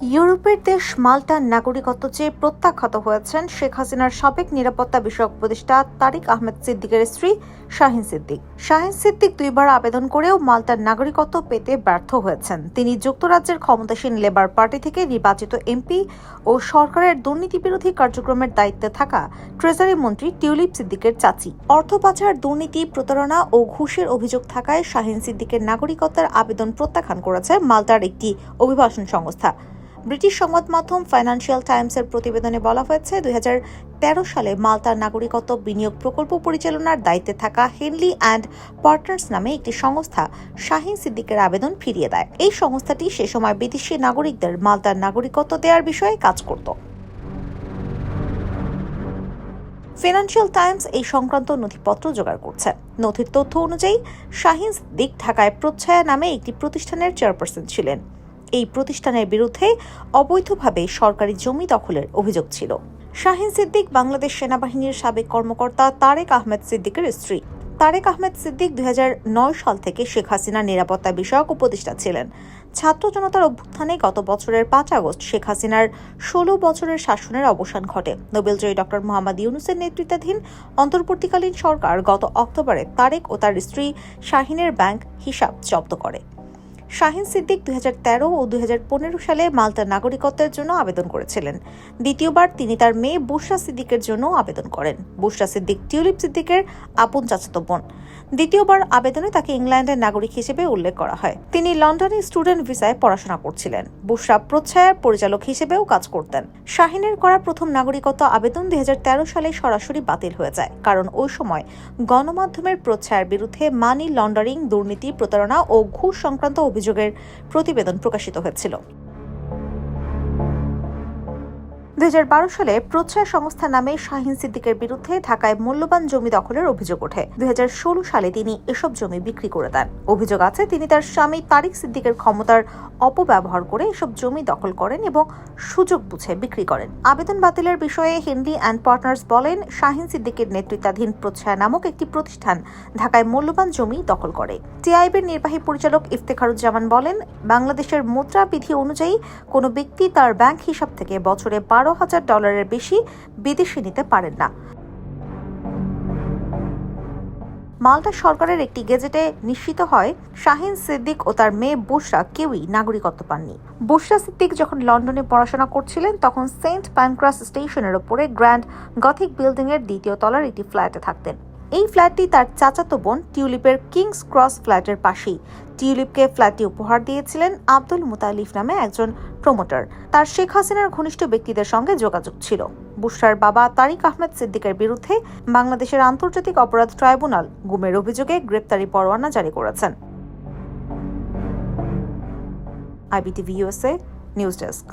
ইউরোপের দেশ মাল্টার নাগরিকত্ব চেয়ে প্রত্যাখ্যাত হয়েছেন শেখ হাসিনার সাবেক নিরাপত্তা বিষয়ক উপদেষ্টা তারিক আহমেদ সিদ্দিকের স্ত্রী শাহিন সিদ্দিক। শাহিন সিদ্দিক দুইবার আবেদন করেও মাল্টার নাগরিকত্ব পেতে ব্যর্থ হয়েছেন। তিনি যুক্তরাজ্যের ক্ষমতাসীন লেবার পার্টি থেকে নির্বাচিত এমপি ও সরকারের দুর্নীতি বিরোধী কার্যক্রমের দায়িত্বে থাকা ট্রেজারি মন্ত্রী টিউলিপ সিদ্দিকের চাচি। অর্থ পাচার, দুর্নীতি, প্রতারণা ও ঘুষের অভিযোগ থাকায় শাহিন সিদ্দিকের নাগরিকত্বের আবেদন প্রত্যাখ্যান করেছে মাল্টার একটি অভিবাসন সংস্থা। ব্রিটিশ সংবাদ মাধ্যম ফাইন্যান্সিয়াল টাইমসের প্রতিবেদনে বলা হয়েছে, দুই সালে মালতার নাগরিকত্ব বিনিয়োগ প্রকল্প পরিচালনার দায়িত্বে থাকা হেনলি অ্যান্ড পার্টনার্স নামে একটি সংস্থা শাহিন সিদ্দিকের আবেদন ফিরিয়ে দেয়। এই সংস্থাটি সে সময় বিদেশি নাগরিকদের মালতার নাগরিকত্ব দেওয়ার বিষয়ে কাজ করত। ফিনান্সিয়াল টাইমস এই সংক্রান্ত নথিপত্র জোগাড় করছে। নথির তথ্য অনুযায়ী, শাহিন সিদ্দিক ঢাকায় প্রচ্ছায়া নামে একটি প্রতিষ্ঠানের চেয়ারপারসন ছিলেন। এই প্রতিষ্ঠানের বিরুদ্ধে অবৈধভাবে সরকারি জমি দখলের অভিযোগ ছিল। শাহিন সিদ্দিক বাংলাদেশ সেনাবাহিনীর সাবেক কর্মকর্তা তারেক আহমেদ সিদ্দিকের স্ত্রী। তারেক আহমেদ সিদ্দিক দুই হাজার নয় সাল থেকে শেখ হাসিনার নিরাপত্তা বিষয়ক উপদেষ্টা ছিলেন। ছাত্র জনতার অভ্যুত্থানে গত বছরের পাঁচ আগস্ট শেখ হাসিনার ষোলো বছরের শাসনের অবসান ঘটে। নোবেলজয়ী ডক্টর মোহাম্মদ ইউনুসের নেতৃত্বাধীন অন্তর্বর্তীকালীন সরকার গত অক্টোবরে তারেক ও তার স্ত্রী শাহিনের ব্যাংক হিসাব জব্দ করে। শাহিন সিদ্দিক দুই ও দুই হাজার পনেরো সালে মাল্টার নাগরিকত্বের জন্য আবেদন করেছিলেন। দ্বিতীয়বার তিনি তার মেয়ে বুশরা সিদ্দিকের জন্য আবেদন করেন। বুশরা সিদ্দিক টিউলিপ সিদ্দিকের আপন চাচাতো বোন। দ্বিতীয়বার আবেদনে তাকে ইংল্যান্ডের নাগরিক হিসেবে উল্লেখ করা হয়। তিনি লন্ডনে স্টুডেন্ট ভিসায় পড়াশোনা করছিলেন। বুশরা প্রচ্ছায়ার পরিচালক হিসেবেও কাজ করতেন। শাহিনের করা প্রথম নাগরিকত্ব আবেদন দুই হাজার তেরো সালে সরাসরি বাতিল হয়ে যায়, কারণ ওই সময় গণমাধ্যমের প্রচ্ছায়ার বিরুদ্ধে মানি লন্ডারিং, দুর্নীতি, প্রতারণা ও ঘুষ সংক্রান্ত অভিযোগের প্রতিবেদন প্রকাশিত হয়েছিল। দুই হাজার বারো সালে প্রচ্ছয় সংস্থা নামে শাহিন সিদ্দিকের বিরুদ্ধে ঢাকায় মূল্যবান জমি দখলের অভিযোগ ওঠে। দুই সালে তিনি এসব জমি বিক্রি করে দেন। অভিযোগ আছে, তিনি তার স্বামী তারিক সিদ্দিকের ক্ষমতার অপব্যবহার করে এসব জমি দখল করেন এবং সুযোগ বুঝে বিক্রি করেন। আবেদন বাতিলের বিষয়ে হেনরি অ্যান্ড পার্টনার্স বলেন, শাহিন সিদ্দিকের নেতৃত্বাধীন প্রচ্ছায়া নামক একটি প্রতিষ্ঠান ঢাকায় মূল্যবান জমি দখল করে। টিআইবির নির্বাহী পরিচালক ইফতেখারুজ্জামান বলেন, বাংলাদেশের মুদ্রা বিধি অনুযায়ী কোনো ব্যক্তি তার ব্যাংক হিসাব থেকে বছরে বারো হাজার ডলারের বেশি বিদেশে নিতে পারেন না। মালদা সরকারের একটি গেজেটে নিশ্চিত হয়, শাহিন সিদ্দিক ও তার মেয়ে বুশরা কেউই নাগরিকত্ব পাননি। বুশরা সিদ্দিক যখন লন্ডনে পড়াশোনা করছিলেন, তখন সেন্ট প্যানক্রাস স্টেশনের ওপরে গ্র্যান্ড গথিক বিল্ডিং এর দ্বিতীয় তলার একটি ফ্ল্যাটে থাকতেন। এই ফ্ল্যাটটি তার চাচাতো বোন টিউলিপের কিংস ক্রস ফ্ল্যাটের পাশেই। টিউলিপকে ফ্ল্যাটটি উপহার দিয়েছিলেন আব্দুল মুতালিফ নামে একজন প্রমোটার। তার শেখ হাসিনার ঘনিষ্ঠ ব্যক্তিদের সঙ্গে যোগাযোগ ছিল। বুশরার বাবা তারিক আহমেদ সিদ্দিকের বিরুদ্ধে বাংলাদেশের আন্তর্জাতিক অপরাধ ট্রাইব্যুনাল গুমের অভিযোগে গ্রেপ্তারি পরোয়ানা জারি করেছেন। IBTV USA news desk.